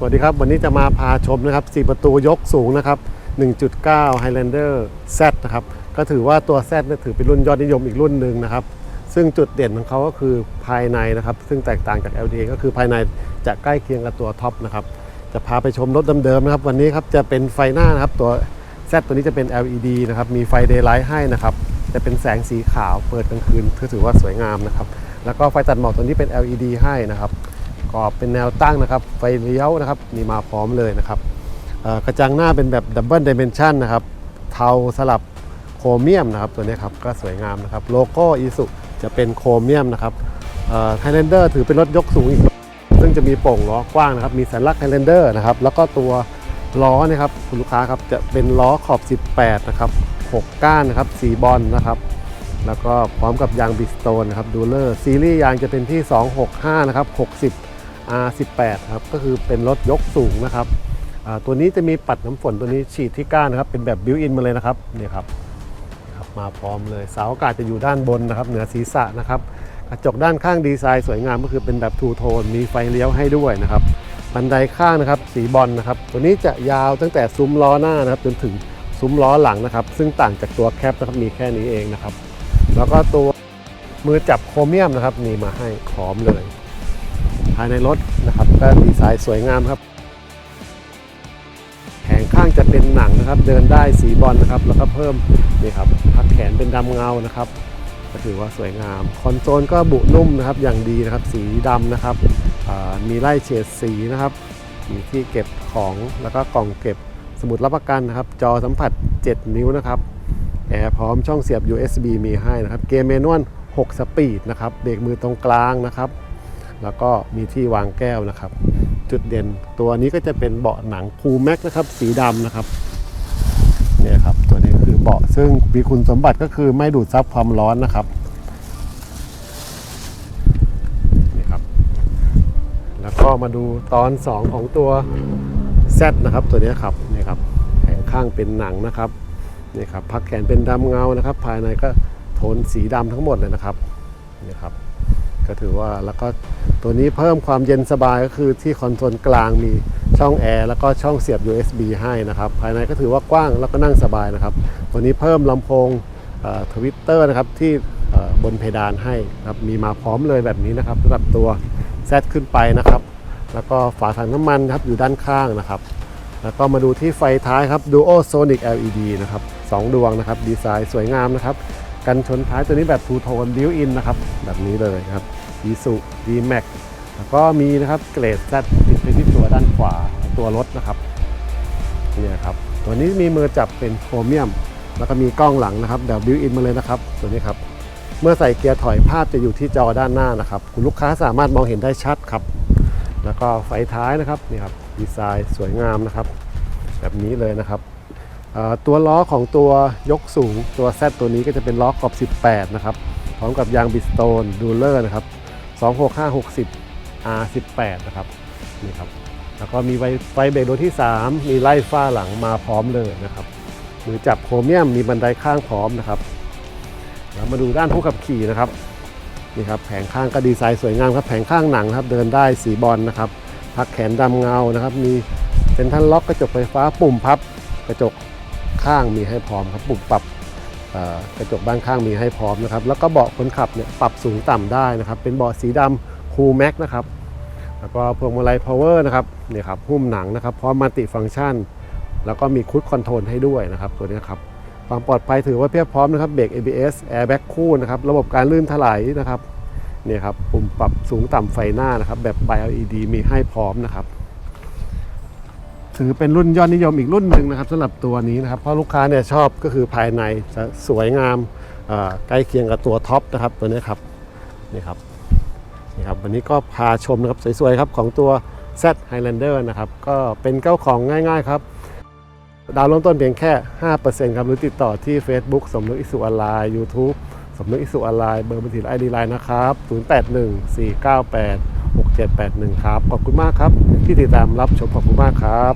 สวัสดีครับ วันนี้จะมาพาชมนะครับ 4 ประตูยกสูงนะครับ 1.9 Highlander Z นะครับ ก็ถือว่าตัว Z เนี่ยถือเป็นรุ่นยอดนิยมอีกรุ่นหนึ่งนะครับ ซึ่งจุดเด่นของเขาก็คือภายในนะครับ ซึ่งแตกต่างจาก LDA ก็คือภายในจะใกล้เคียงกับตัวท็อปนะครับ จะพาไปชมรถเดิมๆนะครับ วันนี้ครับจะเป็นไฟหน้านะครับ ตัว Z ตัวนี้จะเป็น LED นะครับ มีไฟ daylight ให้นะครับ จะเป็นแสงสีขาวเปิดกลางคืนถือว่าสวยงามนะครับ แล้วก็ไฟตัดหมอกตัวนี้เป็น LED ให้นะครับ กรอบเป็นแนวตั้งนะครับ ไฟเลี้ยวนะครับมีมาพร้อมเลยนะครับกระจังหน้าเป็นแบบดับเบิลดิเมนชันนะครับเทาสลับโครเมียมนะครับตัวนี้ครับก็สวยงามนะครับโลโก้อีสุจะเป็นโครเมียมนะครับไฮแลนเดอร์ถือเป็นรถยกสูงอีกซึ่งจะมีโป่งล้อกว้างนะครับมีสัญลักษณ์ไฮแลนเดอร์นะครับแล้วก็ตัวล้อนะครับคุณลูกค้าครับจะเป็นล้อขอบ 18 นะครับ 6 ก้านนะครับสีบอลนะครับ แล้วก็พร้อมกับยางบิสโตนนะครับดูเลอร์ซีรีส์ยางจะเป็นที่ 265 นะครับ 60 R18 ครับก็คือเป็นรถยกสูงนะครับตัวนี้จะมีปัดน้ำฝนตัวนี้ฉีดที่ก้านนะครับเป็นแบบบิวอินมาเลยนะครับนี่ครับครับมาพร้อมเลยเสาอากาศจะอยู่ด้านบนนะครับ เหนือศีรษะนะครับกระจกด้านข้างดีไซน์สวยงามก็คือเป็นแบบทูโทนมีไฟเลี้ยวให้ด้วยนะครับบันไดข้างนะครับสีบอลนะครับ ตัวนี้จะยาวตั้งแต่ซุ้มล้อหน้านะครับจนถึงซุ้มล้อหลังนะครับ ซึ่งต่างจากตัวแคปนะครับมีแค่นี้เองนะครับ แล้วก็ตัวมือจับโครเมียมนะครับมีมาให้พร้อมเลย ภายในรถนะครับ ก็ดีไซน์สวยงามครับแผงข้างจะเป็นหนังนะครับ เดินได้สีบอลนะครับ แล้วก็เพิ่มนี่ครับพักแขนเป็นดำเงานะครับ ก็ถือว่าสวยงาม คอนโซลก็บุนุ่มนะครับอย่างดีนะครับ สีดำนะครับมีไล่เฉดสีนะครับ มีที่เก็บของแล้วก็กล่องเก็บสมุดรับประกันนะครับ จอสัมผัส 7 นิ้วนะครับแอร์พร้อมช่องเสียบ USB มีให้นะครับ เกมเมนวล6 สปีดนะครับเบรกมือตรงกลางนะครับ แล้วก็มีที่วางแก้วนะครับ จุดเด่นตัวนี้ก็จะเป็นเบาะหนังคูแม็กนะครับ สีดำนะครับเนี่ยครับตัวนี้คือเบาะซึ่งมีคุณสมบัติก็คือไม่ดูดซับความร้อนนะครับนี่ครับ แล้วก็มาดูตอน 2 ของตัว Z นะครับ ตัวนี้ครับนี่ครับแผงข้างเป็นหนังนะครับนี่ครับพักแขนเป็นดำเงานะครับ ภายในก็โทนสีดำทั้งหมดเลยนะครับนี่ครับ ก็ถือว่าแล้วก็ตัวนี้เพิ่มความเย็นสบายก็คือที่คอนโซลกลางมีช่องแอร์แล้วก็ช่องเสียบ USB ให้นะครับภายในก็ถือว่ากว้างแล้วก็นั่งสบายนะครับ ตัวนี้เพิ่มลำโพงทวิตเตอร์นะครับที่บนเพดานให้ครับมีมาพร้อมเลยแบบนี้นะครับสำหรับตัว Z ขึ้นไปนะครับ แล้วก็ฝาถังน้ำมันครับอยู่ด้านข้างนะครับ แล้วก็มาดูที่ไฟท้ายครับ Duo Sonic LED นะครับสองดวงนะครับ ดีไซน์สวยงามนะครับ กันชนท้ายตัวนี้แบบทูโทนบิวอินนะครับ แบบนี้เลยครับดีสุดีแม็กแล้วก็มีนะครับเกรด Z ติดไปที่ตัวด้านขวาตัวรถนะครับเนี่ยครับตัวนี้มีมือจับเป็นโครเมียม แล้วก็มีกล้องหลังนะครับแบบบิวอินมาเลยนะครับ ตัวนี้ครับ เมื่อใส่เกียร์ถอยภาพจะอยู่ที่จอด้านหน้านะครับ คุณลูกค้าสามารถมองเห็นได้ชัดครับ แล้วก็ไฟท้ายนะครับนี่ครับดีไซน์สวยงามนะครับ แบบนี้เลยนะครับ ตัวล้อของตัวยกสูงตัว Z ตัวนี้ก็จะเป็นล้อขอบ 18 นะครับ พร้อมกับยางบิสโตนดูเลอร์นะครับ 26560 R18 นะครับนี่ครับแล้วก็มีไฟไฟเบรกตัวที่ 3 มีไล่ฟ้าหลังมาพร้อมเลยนะครับมือจับโครเมียมมีบันไดข้างพร้อมนะครับแล้วมาดูด้านผู้ขับขี่นะครับนี่ครับแผงข้างก็ดีไซน์สวยงามครับแผงข้างหนังครับเดินได้สีบอลนะครับพักแขนดำเงานะครับ มีเซ็นทรัลล็อกกระจกไฟฟ้าปุ่มพับกระจก ข้างมีให้พร้อมครับปุ่มปรับกระจกด้านข้างมีให้พร้อมนะครับ แล้วก็เบาะคนขับเนี่ยปรับสูงต่ำได้นะครับ เป็นเบาะสีดำคูลแม็กนะครับ แล้วก็พวงมาลัยพาวเวอร์นะครับนี่ครับหุ้มหนังนะครับ พร้อมมัลติฟังก์ชัน แล้วก็มีคุดคอนโทรลให้ด้วยนะครับ ตัวนี้ครับความปลอดภัยถือว่าเพียบพร้อมนะครับเบรก ABS Airbag คู่นะครับระบบการลื่นถลายนะครับเนี่ยครับปุ่มปรับสูงต่ำไฟหน้านะครับ แบบ By LED มีให้พร้อมนะครับ ถือเป็นรุ่นยอดนิยมอีกรุ่นหนึ่งนะครับสำหรับตัวนี้นะครับเพราะลูกค้าเนี่ยชอบก็คือภายในจะสวยงามใกล้เคียงกับตัวท็อปนะครับตัวนี้ครับนี่ครับนี่ครับวันนี้ก็พาชมนะครับสวยๆครับของตัว Z Highlander นะครับก็เป็นเจ้าของง่ายๆครับดาวน์เริ่มต้นเพียงแค่ 5%ครับหรือติดต่อที่ Facebook สมนึกอิสุออนไลน์ YouTube สมนึกอิสุออนไลน์เบอร์บัญชีไอดีไลน์นะครับ 6781 ครับ ขอบคุณมากครับ ที่ติดตามรับชมขอบคุณมากครับ